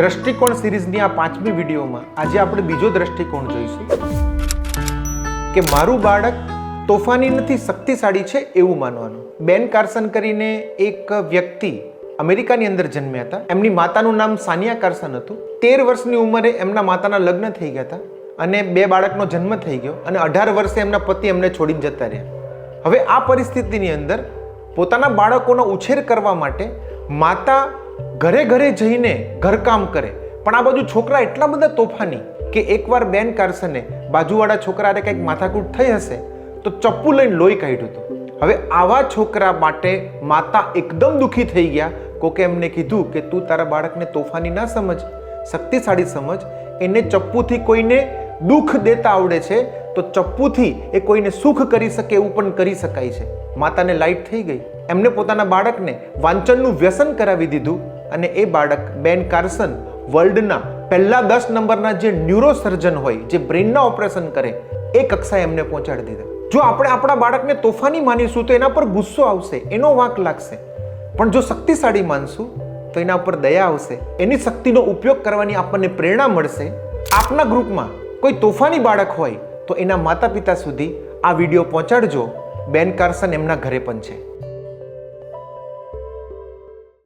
દ્રષ્ટિકોણ સિરીઝની આ પાંચમી વિડીયોમાં આજે આપણે બીજો દ્રષ્ટિકોણ જોઈશું કે મારું બાળક તોફાની નથી, શક્તિશાળી છે એવું માનવાનું. બેન કાર્સન કરીને એક વ્યક્તિ અમેરિકાની અંદર જન્મ્યા હતા. એમની માતાનું નામ સાનિયા કાર્સન હતું. તેર વર્ષની ઉંમરે એમના માતાના લગ્ન થઈ ગયા હતા અને બે બાળકનો જન્મ થઈ ગયો અને અઢાર વર્ષે એમના પતિ એમને છોડીને જતા રહ્યા. હવે આ પરિસ્થિતિની અંદર પોતાના બાળકોનો ઉછેર કરવા માટે માતા ઘરે ઘરે જઈને ઘરકામ કરે. પણ આ બાજુ છોકરા એટલા બધા તોફાની કે એકવાર બેન કાર્સને બાજુવાળા છોકરાને કંઈક માથાકૂટ થઈ હશે, તો ચપ્પુ લઈને લોહી કાઢ્યું હતું. હવે આવા છોકરા માટે માતા એકદમ દુઃખી થઈ ગયા, કોકે એમને કીધું કે તું તારા બાળકને તોફાની ના સમજ, શક્તિશાળી સમજ. એને ચપ્પુથી કોઈને દુઃખ દેતા આવડે છે, તો ચપ્પુથી એ કોઈને સુખ કરી શકે એવું પણ કરી શકાય છે. માતાને લાઈટ થઈ ગઈ. એમને પોતાના બાળકને વાંચનનું વ્યસન કરાવી દીધું. અને એ બાળક, બેન કાર્સન, વર્લ્ડના પહેલા દસ નંબરના જે ન્યુરોસર્જન હોય, જે બ્રેનના ઓપરેશન કરે, એ કક્ષાએ એમને પહોંચાડી દીધા. જો આપણે આપણા બાળકને તોફાની માનીશું, તો એના પર ગુસ્સો આવશે, એનો વાંક લાગશે. પણ જો શક્તિશાળી માનશું, તો એના ઉપર દયા આવશે. એની શક્તિનો ઉપયોગ કરવાની આપણને પ્રેરણા મળશે. આપના ગ્રુપમાં કોઈ તોફાની બાળક હોય, તો એના માતા પિતા સુધી આ વીડિયો પહોંચાડજો. બેન કાર્સન એમના ઘરે પણ છે.